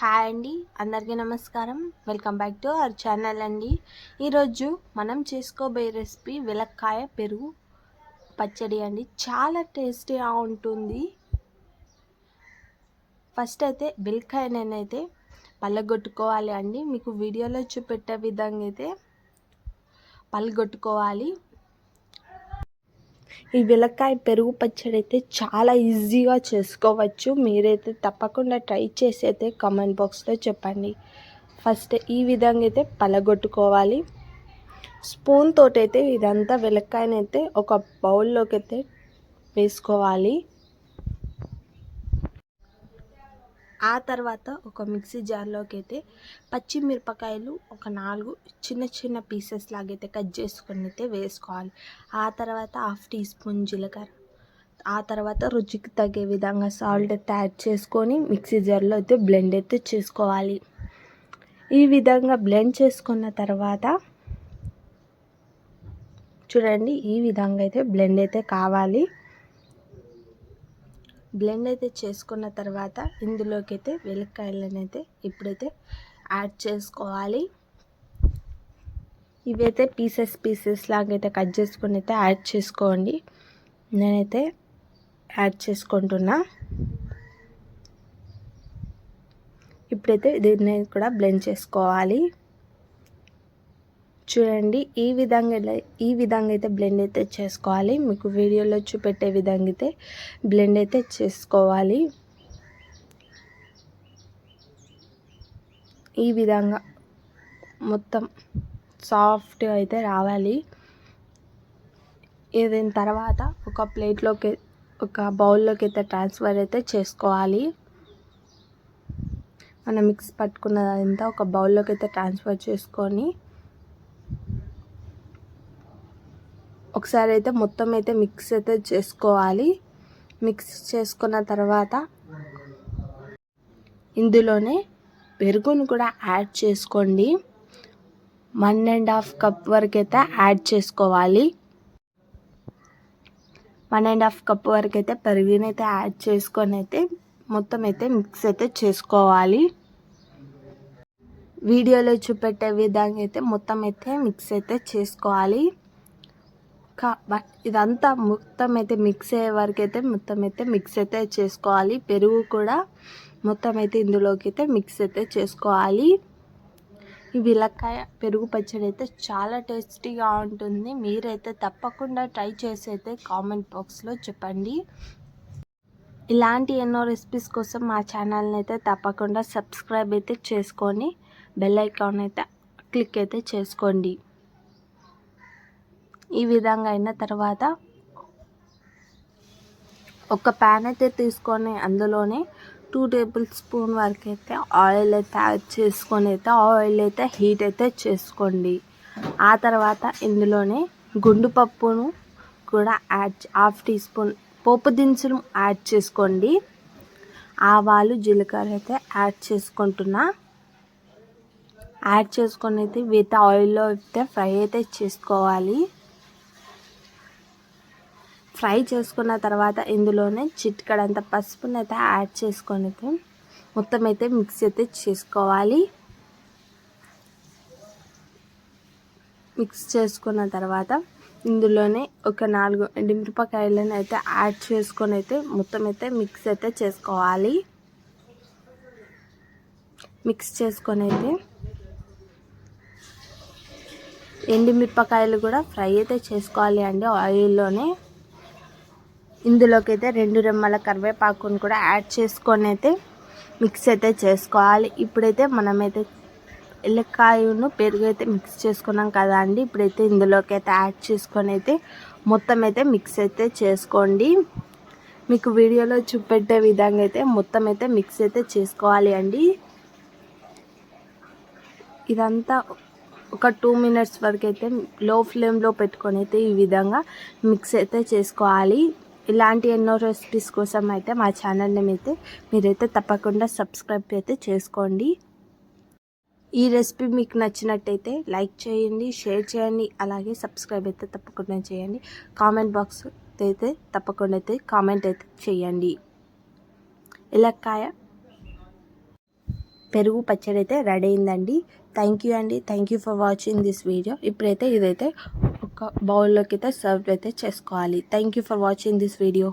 Hi అండి అందరికీ నమస్కారం. Welcome back to our channel అండి. ఈరోజు మనం చేసుకోబోయే రెసిపీ వెలక్కాయ పెరుగు పచ్చడి అండి. చాలా టేస్టీగా ఉంటుంది. ఫస్ట్ అయితే వెలక్కాయ నేనైతే పల్లగొట్టుకోవాలి అండి. మీకు వీడియోలో చూపెట్టే విధంగా అయితే పల్లగొట్టుకోవాలి. ఈ వెలక్కాయ పెరుగు పచ్చడి అయితే చాలా ఈజీగా చేసుకోవచ్చు. మీరైతే తప్పకుండా ట్రై చేసి అయితే కామెంట్ బాక్స్లో చెప్పండి. ఫస్ట్ ఈ విధంగా అయితే పలగొట్టుకోవాలి. స్పూన్ తోటైతే ఇదంతా వెలక్కాయనైతే ఒక బౌల్లోకి అయితే వేసుకోవాలి. ఆ తర్వాత ఒక మిక్సీ జార్లోకి అయితే పచ్చిమిరపకాయలు ఒక నాలుగు చిన్న చిన్న పీసెస్ లాగైతే కట్ చేసుకొని అయితే వేసుకోవాలి. ఆ తర్వాత హాఫ్ టీ స్పూన్ జీలకర్ర. ఆ తర్వాత రుచికి తగ్గే విధంగా సాల్ట్ అయితే యాడ్ చేసుకొని మిక్సీ జార్లో అయితే బ్లెండ్ అయితే చేసుకోవాలి. ఈ విధంగా బ్లెండ్ చేసుకున్న తర్వాత చూడండి ఈ విధంగా అయితే బ్లెండ్ అయితే కావాలి. బ్లెండ్ అయితే చేసుకున్న తర్వాత ఇందులోకి అయితే వెలక్కాయలను అయితే ఇప్పుడైతే యాడ్ చేసుకోవాలి. ఇవైతే పీసెస్ పీసెస్ లాగా అయితే కట్ చేసుకొని అయితే యాడ్ చేసుకోండి. నేనైతే యాడ్ చేసుకుంటున్నా. ఇప్పుడైతే దీన్ని కూడా బ్లెండ్ చేసుకోవాలి. చూడండి ఈ విధంగా ఈ విధంగా అయితే బ్లెండ్ అయితే చేసుకోవాలి. మీకు వీడియోలో చూపెట్టే విధంగా అయితే బ్లెండ్ అయితే చేసుకోవాలి. ఈ విధంగా మొత్తం సాఫ్ట్గా అయితే రావాలి. ఏదైన తర్వాత ఒక ప్లేట్లోకి ఒక బౌల్లోకి అయితే ట్రాన్స్ఫర్ అయితే చేసుకోవాలి. మనం మిక్స్ పట్టుకున్నదంతా ఒక బౌల్లోకి అయితే ట్రాన్స్ఫర్ చేసుకొని ఒకసారి అయితే మొత్తం అయితే మిక్స్ అయితే చేసుకోవాలి. మిక్స్ చేసుకున్న తర్వాత ఇందులోనే పెరుగును కూడా యాడ్ చేసుకోండి. వన్ అండ్ హాఫ్ కప్ వరకు అయితే యాడ్ చేసుకోవాలి. వన్ అండ్ హాఫ్ కప్ వరకు అయితే పెరుగునైతే యాడ్ చేసుకొని అయితే మొత్తం అయితే మిక్స్ అయితే చేసుకోవాలి. వీడియోలో చూపెట్టే విధంగా అయితే మొత్తం అయితే మిక్స్ అయితే చేసుకోవాలి. ఇదంతా మొత్తం అయితే మిక్స్ అయ్యే వరకు అయితే మొత్తం అయితే మిక్స్ అయితే చేసుకోవాలి. పెరుగు కూడా మొత్తం అయితే ఇందులోకి అయితే మిక్స్ అయితే చేసుకోవాలి. ఈ విలక్కాయ పెరుగు పచ్చడి అయితే చాలా టేస్టీగా ఉంటుంది. మీరైతే తప్పకుండా ట్రై చేసి అయితే కామెంట్ బాక్స్లో చెప్పండి. ఇలాంటి ఎన్నో రెసిపీస్ కోసం మా ఛానల్ని అయితే తప్పకుండా సబ్స్క్రైబ్ అయితే చేసుకొని బెల్ ఐకాన్ అయితే క్లిక్ అయితే చేసుకోండి. ఈ విధంగా అయిన తర్వాత ఒక ప్యాన్ అయితే తీసుకొని అందులోనే టూ టేబుల్ స్పూన్ వరకు అయితే ఆయిల్ అయితే యాడ్ చేసుకొని అయితే ఆయిల్ అయితే హీట్ అయితే చేసుకోండి. ఆ తర్వాత ఇందులోనే గుండు పప్పును కూడా యాడ్ హాఫ్ టీ స్పూన్ పోపు దినుసులు యాడ్ చేసుకోండి. ఆవాలు జీలకర్ర అయితే యాడ్ చేసుకుంటున్నా. యాడ్ చేసుకొని అయితే విత్ ఆయిల్లో అయితే ఫ్రై అయితే చేసుకోవాలి. ఫ్రై చేసుకున్న తర్వాత ఇందులోనే చిట్కడంత పసుపుని అయితే యాడ్ చేసుకొని అయితే మొత్తం అయితే మిక్స్ అయితే చేసుకోవాలి. మిక్స్ చేసుకున్న తర్వాత ఇందులోనే ఒక నాలుగు ఎండుమిరపకాయలను అయితే యాడ్ చేసుకొని అయితే మొత్తం అయితే మిక్స్ అయితే చేసుకోవాలి. మిక్స్ చేసుకొని అయితే ఎండుమిరపకాయలు కూడా ఫ్రై అయితే చేసుకోవాలి అండి ఆయిల్లోనే. ఇందులోకి అయితే రెండు రెమ్మల కరివేపాకును కూడా యాడ్ చేసుకొని అయితే మిక్స్ అయితే చేసుకోవాలి. ఇప్పుడైతే మనమైతే ఎల్లకాయను పెరుగు అయితే మిక్స్ చేసుకున్నాం కదా అండి. ఇప్పుడైతే ఇందులోకి అయితే యాడ్ చేసుకొని అయితే మొత్తం అయితే మిక్స్ అయితే చేసుకోండి. మీకు వీడియోలో చూపెట్టే విధంగా అయితే మొత్తం అయితే మిక్స్ అయితే చేసుకోవాలి అండి. ఇదంతా ఒక టూ మినిట్స్ వరకు అయితే లో ఫ్లేమ్లో పెట్టుకొని అయితే ఈ విధంగా మిక్స్ అయితే చేసుకోవాలి. ఇలాంటి ఎన్నో రెసిపీస్ కోసం అయితే మా ఛానల్ని అయితే మీరైతే తప్పకుండా సబ్స్క్రైబ్ అయితే చేసుకోండి. ఈ రెసిపీ మీకు నచ్చినట్టయితే లైక్ చేయండి షేర్ చేయండి అలాగే సబ్స్క్రైబ్ అయితే తప్పకుండా చేయండి. కామెంట్ బాక్స్ అయితే తప్పకుండా అయితే కామెంట్ అయితే చేయండి. ఇలక్కాయ పెరుగు పచ్చడి అయితే రెడీ అయిందండి. థ్యాంక్ యూ అండి. Thank you for watching this video ఇప్పుడైతే ఇదైతే ఒక బౌల్లోకి అయితే సర్వ్ అయితే చేసుకోవాలి. Thank you for watching this video